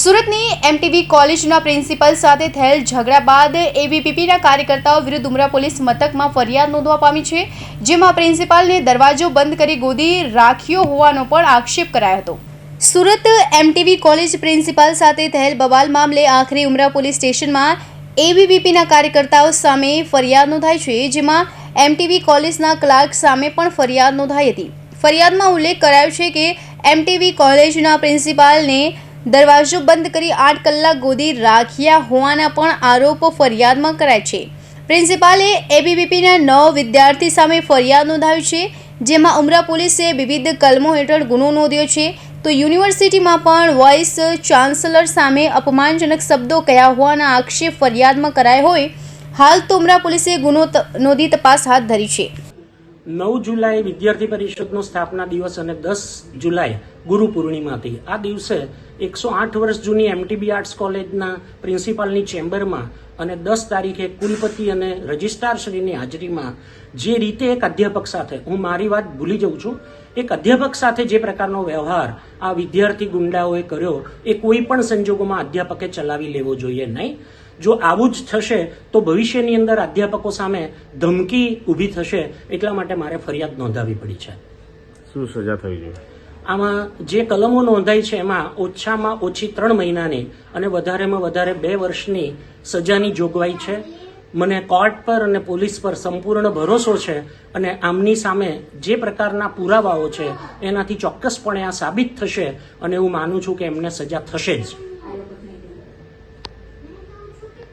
સુરતની એમટીવી કોલેજના પ્રિન્સિપલ સાથે થયેલ ઝઘડા બાદ એબીપીપીના કાર્યકર્તાઓ વિરુદ્ધ ઉમરા પોલીસ મથકમાં ફરિયાદ નોંધવા પામી છે, જેમાં પ્રિન્સિપાલને દરવાજો બંધ કરી ગોદી રાખ્યો હોવાનો પણ આક્ષેપ કરાયો હતો. સુરત એમટીવી કોલેજ પ્રિન્સિપાલ સાથે થયેલ બવાલ મામલે આખરી ઉમરા પોલીસ સ્ટેશનમાં એબીપીપીના કાર્યકર્તાઓ સામે ફરિયાદ નોંધાઈ છે, જેમાં એમટીવી કોલેજના ક્લાર્ક સામે પણ ફરિયાદ નોંધાઈ હતી. ફરિયાદમાં ઉલ્લેખ કરાયો છે કે એમટીવી કોલેજના પ્રિન્સિપાલને દરવાજો બંધ કરી આઠ કલાક ગોદી રાખ્યા હોવાના પણ આરોપો ફરિયાદમાં કરાય છે. પ્રિન્સિપાલે એબીવીપીના નવ વિદ્યાર્થી સામે ફરિયાદ નોંધાવી છે, જેમાં ઉમરા પોલીસે વિવિધ કલમો હેઠળ ગુનો નોંધ્યો છે. તો યુનિવર્સિટીમાં પણ વાઇસ ચાન્સલર સામે અપમાનજનક શબ્દો કયા હોવાના આક્ષેપ ફરિયાદમાં કરાય હોય, હાલ તો ઉમરા પોલીસે ગુનો નોંધી તપાસ હાથ ધરી છે. નવ જુલાઈ વિદ્યાર્થી પરિષદનો સ્થાપના દિવસ અને દસ જુલાઈ ગુરુ પૂર્ણિમા હતી આ દિવસે એકસો આઠ વર્ષ જૂની એમટીબી આર્ટ્સ કોલેજના પ્રિન્સિપાલની ચેમ્બરમાં અને દસ તારીખે કુલપતિ અને રજિસ્ટ્રારશ્રીની હાજરીમાં જે રીતે એક અધ્યાપક સાથે, હું મારી વાત ભૂલી જાઉં છું, એક અધ્યાપક સાથે જે પ્રકારનો વ્યવહાર આ વિદ્યાર્થી ગુંડાઓએ કર્યો, એ કોઈ પણ સંજોગોમાં અધ્યાપકે ચલાવી લેવો જોઈએ નહીં. જો આવું જ થશે તો ભવિષ્યની અંદર અધ્યાપકો સામે ધમકી ઊભી થશે એટલા માટે મારે ફરિયાદ નોંધાવી પડી છે. શું સજા થઈ જોઈએ? આમાં જે કલમો નોંધાઈ છે એમાં ઓછામાં ઓછી ત્રણ મહિનાની અને વધારેમાં વધારે બે વર્ષની સજાની જોગવાઈ છે. મને કોર્ટ પર અને પોલીસ પર સંપૂર્ણ ભરોસો છે અને આમની સામે જે પ્રકારના પુરાવાઓ છે એનાથી ચોક્કસપણે આ સાબિત થશે અને હું માનું છું કે એમને સજા થશે જ.